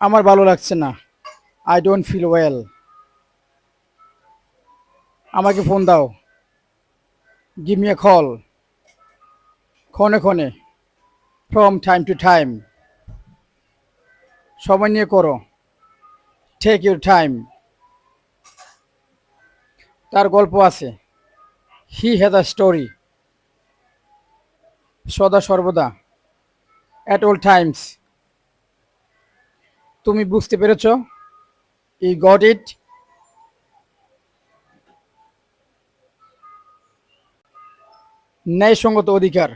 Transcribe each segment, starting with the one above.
আমার ভালো লাগছে না। আই ডোন্ট ফিল ওয়েল আমাকে ফোন দাও। গিভ মি এ কল ক্ষণে ক্ষণে। ফ্রম টাইম টু টাইম সময় নিয়ে করো। টেক ইউর টাইম তার গল্প আছে। হি হ্যাজ আ স্টোরি সদা সর্বদা। অ্যাট অল টাইমস তুমি বুঝতে পেরেছ? ই গট ইট ন্যায়সঙ্গত অধিকার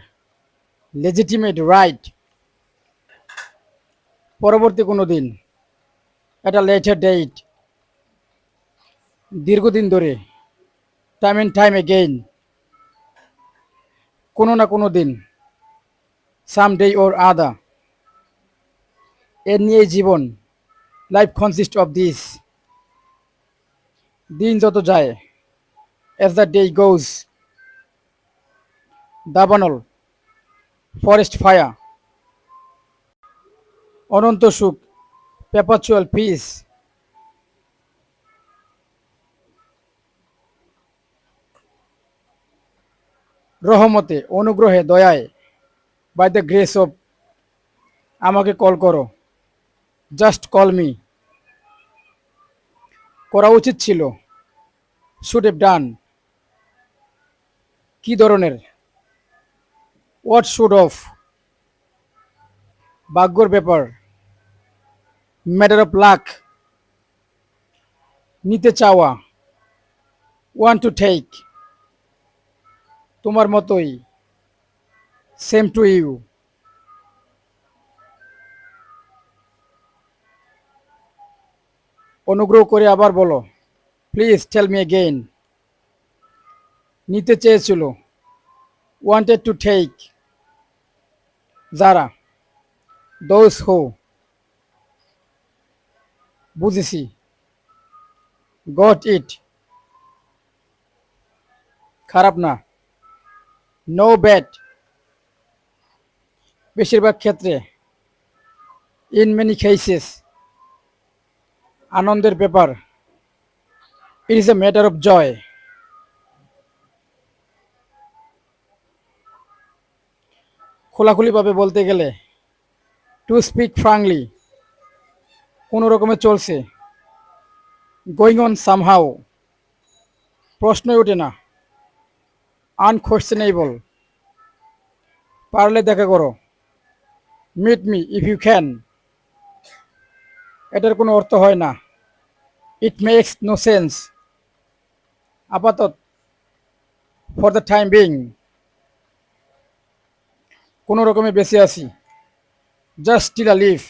লেজিটিমেট রাইট পরবর্তী কোনো দিন এটা লেটার ডেট দীর্ঘদিন ধরে টাইম অ্যান্ড টাইম এগেইন কোনো না কোনো দিন সাম ডে ওর আদা এর নিয়েই জীবন। লাইফ কনসিস্ট অফ দিস দিন যত যায় অ্যাজ দ্য ডে গোজ দাবানল ফরেস্ট ফায়ার অনন্ত সুখ পেপাচুয়াল পিস রহমতে, অনুগ্রহে, দয়ায় বাই দ্য গ্রেস অফ আমাকে কল করো। জাস্ট কল মি করা উচিত ছিল। শুড হ্যাভ ডান কি ধরনের? হোয়াট শুড অফ ভাগ্যর ব্যাপার। ম্যাটার অফ লাক নিতে চাওয়া। ওয়ান টু টেক তোমার মতোই। সেম টু ইউ অনুগ্রহ করে আবার বলো। প্লিজ টেল মি এগেইন নিতে চেয়েছিল। ওয়ান্টেড টু টেক যারা। দোজ হো বুঝেছি। গট ইট খারাপ না। নো ব্যাড বেশিরভাগ ক্ষেত্রে। ইন মেনি কেসেস আনন্দের ব্যাপার। It is a matter of joy খোলাখুলিভাবে বলতে গেলে টু স্পিক ফ্রাঙ্কলি কোনো রকমে চলছে। গোয়িং অন সামহাও প্রশ্নই ওঠে না। আনকোয়েশ্চেনেবল পারলে দেখা করো। Meet me if you can এটার কোনো অর্থ হয় না। ইট মেক্স নো সেন্স আপাতত ফর দ্য টাইম বিং কোনো রকমে বেঁচে আছি। Just still a leave